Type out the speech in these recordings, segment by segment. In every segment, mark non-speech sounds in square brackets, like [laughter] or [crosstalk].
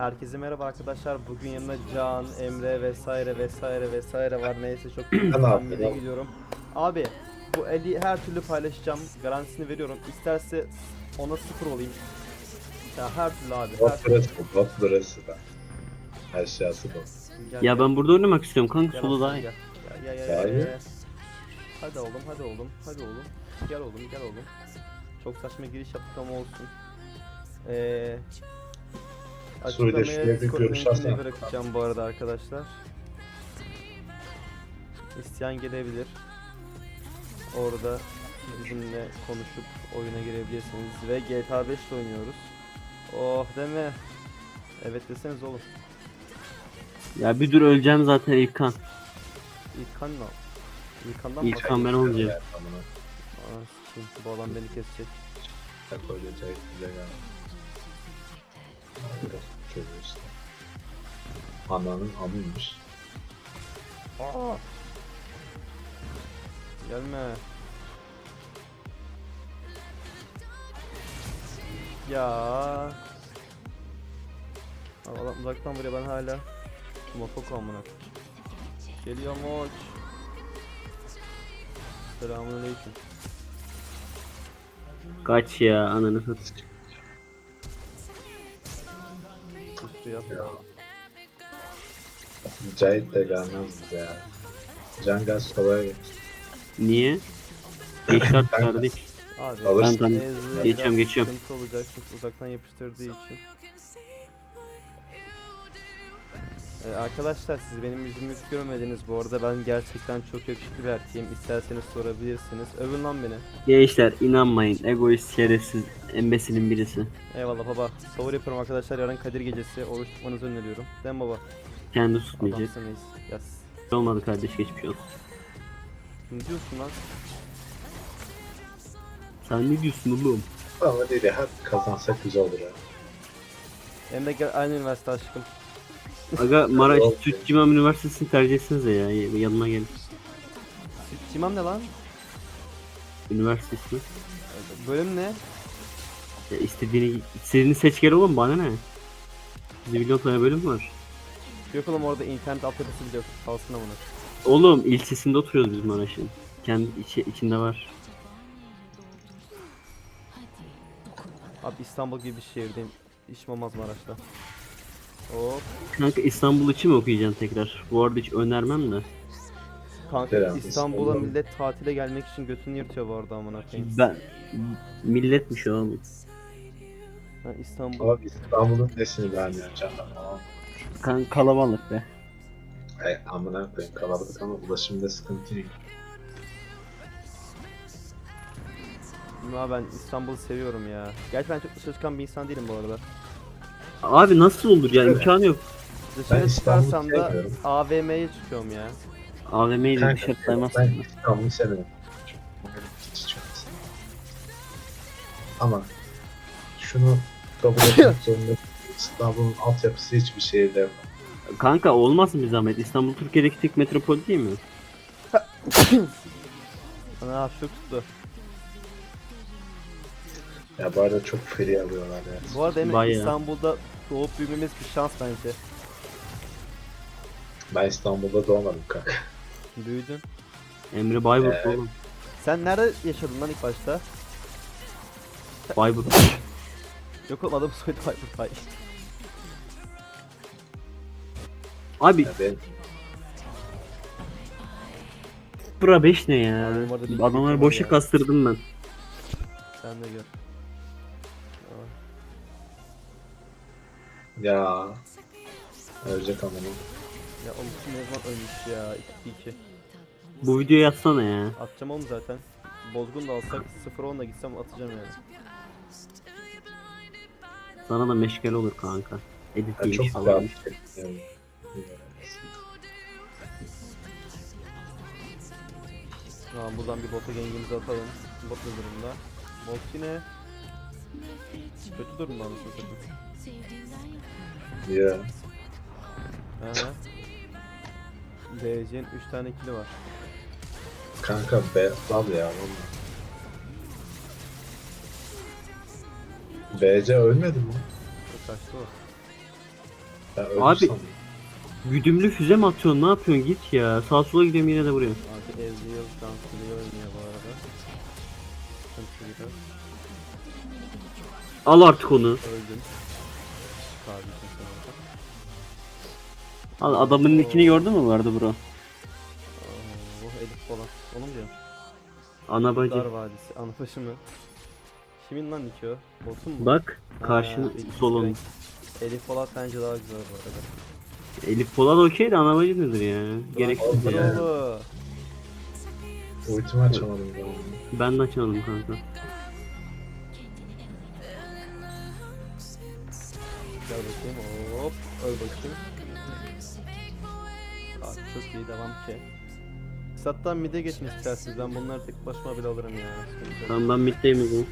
Herkese merhaba arkadaşlar. Bugün yanımda Can, Emre vesaire vesaire vesaire var. Neyse çok [clears throat] yapıyorsun? gidiyorum. Abi bu eli her türlü paylaşacağım. Garantisini veriyorum. İsterse ona sıfır olayım. Ya her türlü abi. Her türlü. burası, bot burası da. Aşağısı bot. Gel, Ya ben burada oynamak istiyorum kanka solo daha iyi. Daha gel, iyi. gel. Hadi oğlum, hadi oğlum, hadi oğlum. Gel oğlum, gel oğlum. Çok saçma giriş yaptık ama olsun. Ee, Suriye açıklamaya bir Discord görüş linkini bırakacağım bu arada arkadaşlar. İsteyen gelebilir. Orada bizimle konuşup oyuna girebilirsiniz ve GTA 5 ile oynuyoruz. Oh deme. Evet deseniz oğlum. Ya bir dur öleceğim zaten İlkan. İlkan ne? İlkan'dan mı? İlkan ben olacağım. Aa, bu adam beni kesecek. Tak ölecek, bize gel. Çocuğu işte. Ananın amıymış. Aa! Gelme. Ya. Adam uzaktan vuruyor ben hala. Mofoko amına. Geliyor moç. Selamünaleyküm. Kaç ya ananı satayım. Yap. Ya. Cahit de gelmez bize ya. Can gaz kolay. Niye? Eşart Ben- kardeş. Abi Alırsın. Ben tamam. Geçiyorum, geçiyorum. Sıkıntı olacak çünkü uzaktan yapıştırdığı için. Ee, arkadaşlar siz benim yüzümü hiç görmediniz. Bu arada ben gerçekten çok yakışıklı bir erkeğim. İsterseniz sorabilirsiniz. Övün lan beni. Gençler inanmayın. Egoist şerefsiz embesilin birisi. eyvallah baba. Favori yapıyorum arkadaşlar. Yarın Kadir gecesi. Oruç tutmanızı öneriyorum. Değil mi baba? Kendi tutmayacak. adamsınız. Yaz Olmadı kardeş geçmiş olsun. ne diyorsun lan? Sen ne diyorsun oğlum? Ama dedi hep kazansak güzel olur ya. Emre gel aynı üniversite aşkım Aga Maraş. Türk Cimam Üniversitesi'ni tercih etsenize ya. Yanıma gelin. Cimam ne lan Üniversitesi. bölüm ne Ya istediğini, istediğini seç gel oğlum bana ne? Bir milyon tane bölüm var. yok oğlum orada internet altyapısı bile yok kalsın amına Oğlum ilçesinde oturuyoruz biz Maraş'ın. Kendi içi, içinde var. abi İstanbul gibi bir şehirdeyim işim olmaz Maraş'ta Hop Kanka İstanbul için mi okuyacaksın tekrar? Bu arada hiç önermem de. Kanka Selam, İstanbul'a İstanbul. millet tatile gelmek için götünü yırtıyor bu arada amına koyayım. Ben milletmiş oğlum. Ha, İstanbul. Abi İstanbul'un nesini beğenmiyorsun canım falan. Kan kalabalık be. Ay amına koyayım kalabalık ama ulaşımda sıkıntı yok. Ya ben İstanbul'u seviyorum ya. Gerçi ben çok dışarı çıkan bir insan değilim bu arada. Abi nasıl olur ya imkanı yok. Dışarı Ben İstanbul'u çıkarsam da sevmiyorum. AVM'ye çıkıyorum ya. AVM'yi de dışarı Ben saymazsın. İstanbul'u severim. Ama şunu kabul etmek [laughs] zorunda İstanbul'un altyapısı hiçbir şehirde yok. Kanka olmaz mı bir zahmet? İstanbul Türkiye'deki tek metropol değil mi? [laughs] Ana hapşur tuttu. Ya bu arada çok free alıyorlar ya. Bu arada Emre Bayağı. İstanbul'da doğup büyümemiz bir şans bence. Ben İstanbul'da doğmadım kanka. Büyüdün. Emre Bayburt Evet. oğlum. Sen nerede yaşadın lan ilk başta? Bayburt. Yok oğlum adamı soydu Bayburt Bay. Abi Ya ben bura 5 ne ya? Bir Adamları var boşa kastırdım ben. Sen de gör. Aa. Ya ölecek amına. Ya oğlum kim ne zaman ölmüş ya 2 2. Bu videoyu atsana ya. Atacağım oğlum zaten. Bozgun da alsak 0-10 da gitsem atacağım yani. Sana da meşgale olur kanka. Edit Ya değilmiş çok falan. güzel. Yani, Tamam buradan bir bota gengimizi atalım. Bot ne durumda? Bot yine kötü durumda anasını satayım. Ya. Aha. DC'nin 3 tane kili var. Kanka be dal ya valla. BC ölmedi mi? Kaçtı o. Ben öldüm Abi- sandım. Güdümlü füze mi atıyorsun? Ne yapıyorsun? Git ya. Sağa sola gidiyorum yine de vuruyor. Abi Ezreal şanslı oynuyor bu arada. Sıkıntı. Al artık onu. Öldüm. Orada. Al adamın nickini gördün mü vardı bro? Oh Elif falan. Onu mu diyorum? Ana Dar bacı. Vadisi. Anıtaşı mı? Kimin lan Niko? Botun mu? Bak Ha, karşı ikisi solun. Elif Polat bence daha güzel bu arada. Elif Polat okey de ana bacı nedir ya? Gereksiz ya. Ultimi açamadım ben. Ben de açamadım kanka. Öl bakayım. Abi çok iyi devam ki. Sattan mid'e geçin isterseniz ben bunları tek başıma bile alırım ya. Tamam ben middeyim o zaman.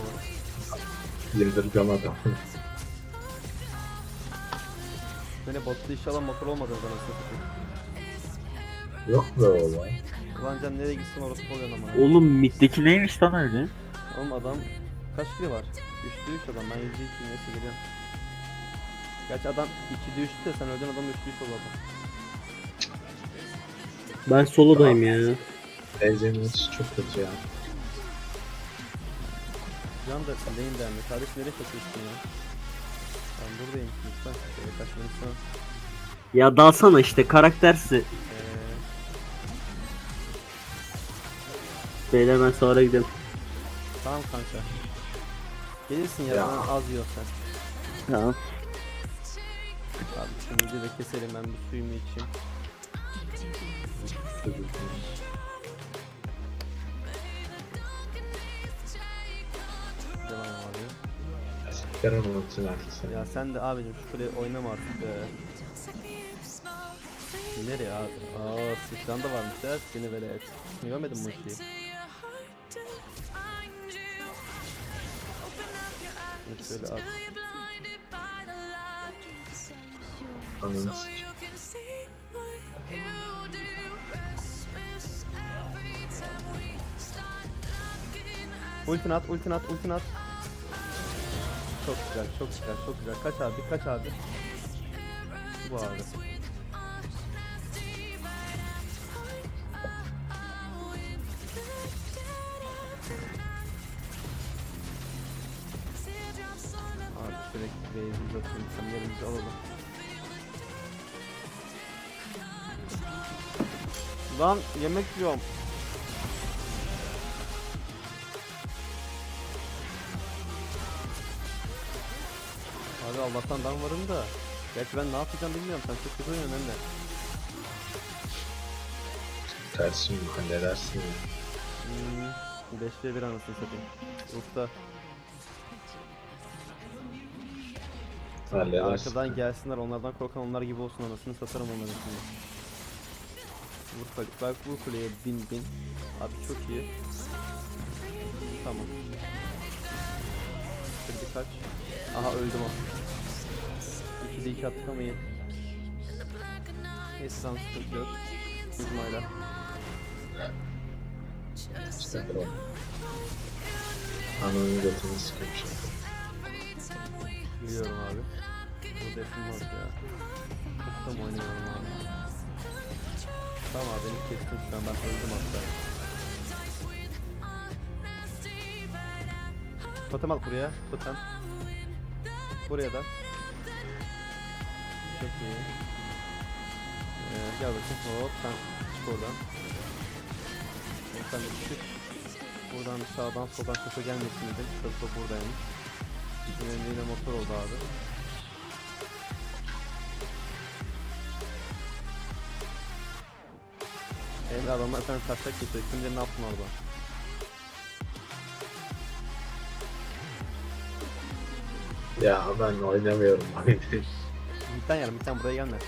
Olur. Yıldırgamadım. Beni botta inşallah motor olmadan bana satayım. Yok be oğlum. Ulan can nereye gitsin orası oluyor ama. Oğlum middeki neymiş lan öyle? Oğlum adam kaç kilo var? 3'te 3 adam ben 7 2 neyse geliyorum. Gerçi adam 2'de 3'tü de sen öldün adam 3'te 3 oldu adam. Ben solodayım ya. İçi çok kötü ya. Can da lane dendi. Kardeş nereye kaçıyorsun ya? Ben buradayım lütfen. Şöyle kaçmanı istemem. Ya dalsana işte karaktersi. Eee Beyler ben sonra gidelim. tamam kanka. Gelirsin ya, Ya. az yiyorsan. Tamam. Şimdi de keselim ben bir suyumu içeyim. Devam abi. Sikerim ultini artık Ya sen de abicim şu kuleyi oynama artık be. Nereye abi? Aa sıçran da varmış ya seni böyle et. Görmedin mi bu şeyi? Şöyle at. Sikeyim. Ultin at, ultin at, ultin at. Çok güzel, çok güzel, çok güzel. Kaç abi, kaç abi. Bu abi. Abi sürekli base'imizi atayım, itemlerimizi alalım. Lan yemek yiyorum. Abi Allah'tan ben varım da. Gerçi ben ne yapacağım bilmiyorum. Sen çok kötü oynuyorsun hem de. Kardeşim halledersin ya. Hmm, 5 ve 1 anasını satayım. Usta. Halledersin. Arkadan gelsinler onlardan korkan onlar gibi olsun anasını satarım onların şimdi. Vur kule, bak vur kuleye bin bin. Abi çok iyi. Tamam. Dur birkaç. Aha öldüm o. 2'de 2 attık ama iyi. Neyse tamam sıkıntı yok. Üzmayla. İşte bro. Ananı götünü şimdi. Biliyorum abi. Burada yapılmaz ya. Çok da oynuyorum abi? Tamam beni kestin şu an ben öldüm hatta. Totem al buraya. Totem. Buraya da. Çok iyi. Ee, gel bakayım. Hop sen çık oradan. Sen de çık. Buradan sağdan soldan kafa gelmesin dedim. Kafa buradaymış. Önlüğüne motor oldu abi. Emre adamlar sen taşak geçiyor. Kim bilir ne yaptın orada? Ya ben oynamıyorum [laughs] oyunu. Midden yarım, midden buraya gelme.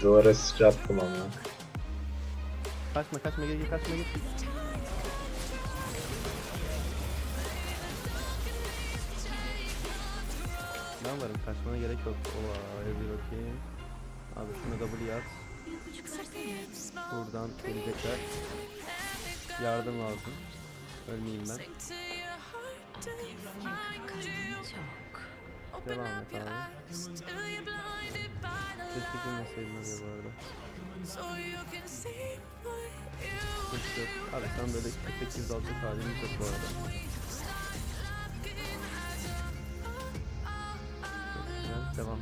Duvara sıçrattım ama. Kaçma kaçma gel gel kaçma gel. Ben varım kaçmana gerek yok. Ola bir bakayım. Abi şunu W at. Buradan gelecekler. Yardım lazım. Ölmeyeyim ben. Devam et abi. Keşke bilmeseydin oraya bu arada. Sıkıntı yok. Abi sen böyle köpek gibi dalacak halimiz yok bu arada. Çok güzel. Devam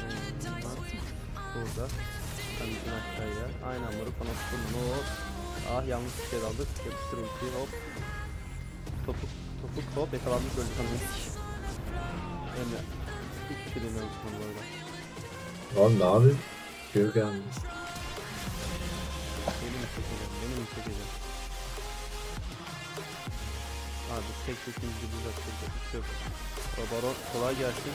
şey. Bıraktık beni. Burada. Bütün aşağıya. Aynen moruk bana tutun. Hop. Ah yanlış bir şey aldık. Yapıştır ultiyi hop. Topuk topuk hop yakalandık öldü sanırım. Emre. Hiçbir şey demiyorum sana bu arada. Lan ne yapayım? Gör geldi. Beni mi çekeceğim? Beni mi çekeceğim? Abi tek uzakta bir şey yok. Baron kolay gelsin.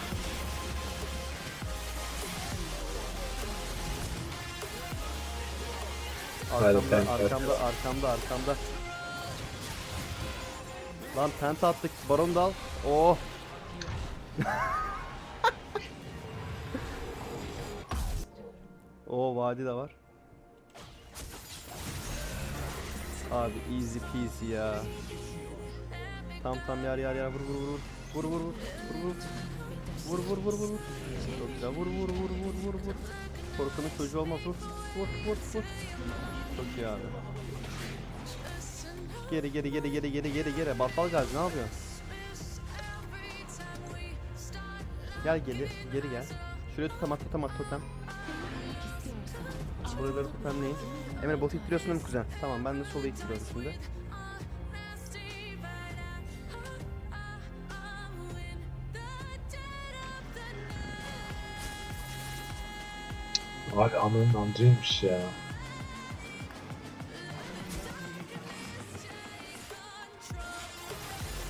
Arkamda, arkamda, arkamda, arkamda. Lan penta attık. Baron dal. Oh. Oo vadi de var. Abi easy peasy ya. Tam tam yer yer yer vur vur vur vur vur vur vur vur vur vur vur vur güzel vur vur vur vur vur vur korkunun çocuğu olmaz. Vur vur vur vur. Çok iyi abi. Geri geri geri geri geri geri geri. Battal gazi ne yapıyorsun? Gel geri geri gel. Şuraya totem at totem buraları totemleyin Emre bot ittiriyorsun değil mi kuzen? Tamam ben de sola ittiriyorum şimdi. Abi ananın amcaymış ya.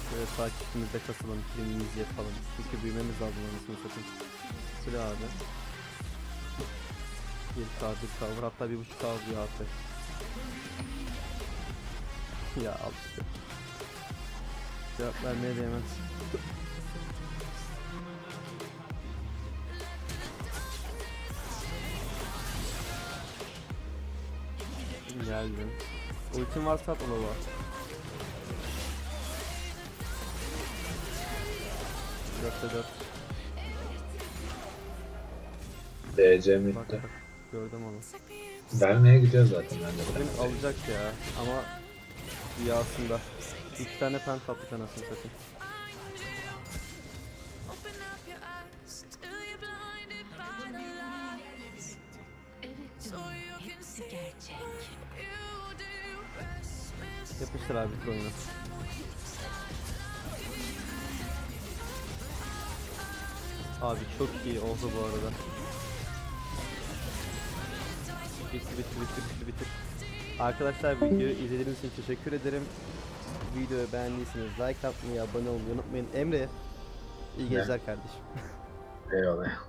Şöyle takipçimizde kasılalım, primimizi yapalım. Çünkü büyümemiz lazım anasını satayım. Şöyle abi. 1K, 1K var hatta 1.5K diyor artık. [laughs] ya al işte. Cevap vermeye değmez. Geldim. Ultim varsa at var. 4'te 4. DC bak. Gördüm onu. Vermeye gidiyor zaten ben de. Bugün alacak ya ama rüyasında. İki tane pent attık anasını satayım. Yapıştır abi bitir oyunu. Abi çok iyi oldu bu arada. Bitti bitti bitti bitti bitti. Arkadaşlar videoyu izlediğiniz için teşekkür ederim. Videoyu beğendiyseniz like atmayı, abone olmayı unutmayın. Emre, iyi geceler kardeşim. Eyvallah.